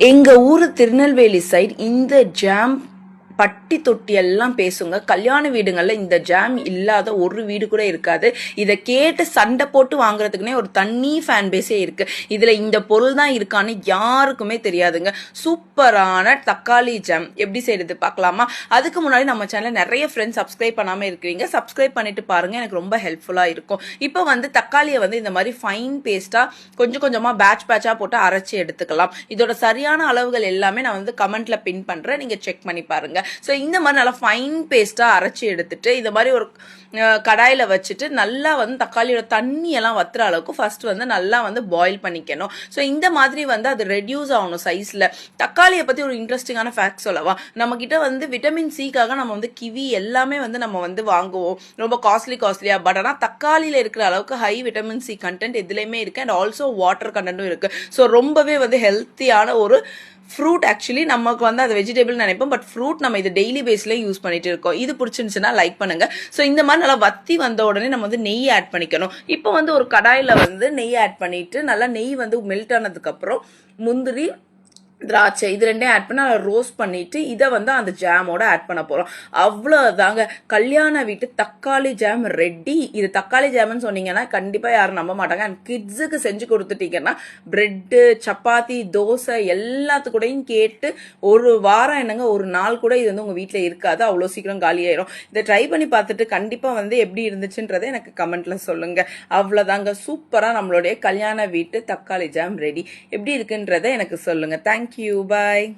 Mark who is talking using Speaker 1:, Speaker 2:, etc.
Speaker 1: எங்க ஊரு திருநெல்வேலி சைடு இந்த ஜாம் பட்டி தொட்டி எல்லாம் பேசுங்க. கல்யாண வீடுங்கள்ல இந்த ஜாம் இல்லாத ஒரு வீடு கூட இருக்காது. இதை கேட்டு சண்டை போட்டு வாங்குறதுக்குனே ஒரு தண்ணி ஃபேன் பேஸே இருக்கு. இதுல இந்த பொருள் தான் இருக்கான்னு யாருக்குமே தெரியாதுங்க. சூப்பரான தக்காளி ஜாம் எப்படி செய்யறது பார்க்கலாமா? அதுக்கு முன்னாடி நம்ம சேனலில் நிறைய ஃப்ரெண்ட்ஸ் சப்ஸ்கிரைப் பண்ணாம இருக்கிறீங்க. சப்ஸ்கிரைப் பண்ணிட்டு பாருங்க. எனக்கு ரொம்ப ஹெல்ப்ஃபுல்லா இருக்கும். இப்போ வந்து தக்காளியை வந்து இந்த மாதிரி ஃபைன் பேஸ்டா கொஞ்சம் கொஞ்சமா பேட்ச் பேட்சா போட்டு அரைச்சி எடுத்துக்கலாம். இதோட சரியான அளவுகள் எல்லாமே நான் வந்து கமெண்ட்ல பின் பண்றேன். நீங்க செக் பண்ணி பாருங்க. ஸோ இந்த மாதிரி நல்லா ஃபைன் பேஸ்ட்டாக அரைச்சி எடுத்துட்டு இந்த மாதிரி ஒரு கடாயில் வச்சுட்டு நல்லா வந்து தக்காளியோட தண்ணியெல்லாம் வத்துற அளவுக்கு ஃபர்ஸ்ட் வந்து நல்லா வந்து பாயில் பண்ணிக்கணும். ஸோ இந்த மாதிரி வந்து அது ரெடியூஸ் ஆகணும் சைஸில் தக்காளியை பற்றி ஒரு இன்ட்ரெஸ்டிங்கான ஃபேக்ட் சொல்லவா? நம்மக்கிட்ட வந்து விட்டமின் சிக்காக நம்ம வந்து கிவி எல்லாமே வந்து நம்ம வந்து வாங்குவோம். ரொம்ப காஸ்ட்லி காஸ்ட்லியாக பட் ஆனால் தக்காளியில் இருக்கிற அளவுக்கு ஹை விட்டமின் சி கண்டென்ட் எதுலேயுமே இருக்குது அண்ட் ஆல்சோ வாட்டர் கண்டென்ட்டும் இருக்குது ஸோ ரொம்பவே வந்து ஹெல்த்தியான ஒரு ஃப்ரூட் ஆக்சுவலி நமக்கு வந்து அது வெஜிடபிள் நினைப்போம் பட் ஃப்ரூட் நம்ம இது டெய்லி பேஸ்ல யூஸ் பண்ணிட்டு இருக்கோம். இது பிடிச்சிருந்துச்சுன்னா லைக் பண்ணுங்க. ஸோ இந்த மாதிரி நல்லா வத்தி வந்த உடனே நம்ம வந்து நெய் ஆட் பண்ணிக்கணும். இப்போ வந்து ஒரு கடாயில வந்து நெய் ஆட் பண்ணிட்டு நல்லா நெய் வந்து மெல்ட் ஆனதுக்கு அப்புறம் முந்திரி திராட்சை இது ரெண்டையும் ஆட் பண்ணி அதை ரோஸ்ட் பண்ணிட்டு இதை வந்து அந்த ஜாமோட ஆட் பண்ண போறோம். அவ்வளோதாங்க கல்யாண வீட்டு தக்காளி ஜாம் ரெடி இது தக்காளி ஜாம்னு சொன்னீங்கன்னா கண்டிப்பா யாரும் நம்ப மாட்டாங்க. அண்ட் கிட்ஸுக்கு செஞ்சு கொடுத்துட்டீங்கன்னா பிரெட்டு சப்பாத்தி தோசை எல்லாத்துக்கூடையும் கேட்டு ஒரு வாரம் என்னங்க ஒரு நாள் கூட இது வந்து உங்க வீட்டில் இருக்காது. அவ்வளோ சீக்கிரம் காலியாயிரும் இதை ட்ரை பண்ணி பார்த்துட்டு கண்டிப்பா வந்து எப்படி இருந்துச்சுன்றதை எனக்கு கமெண்ட்ல சொல்லுங்க. அவ்வளோதாங்க சூப்பரா நம்மளுடைய கல்யாண வீட்டு தக்காளி ஜாம் ரெடி எப்படி இருக்குன்றதை எனக்கு சொல்லுங்க. Thank you. Bye.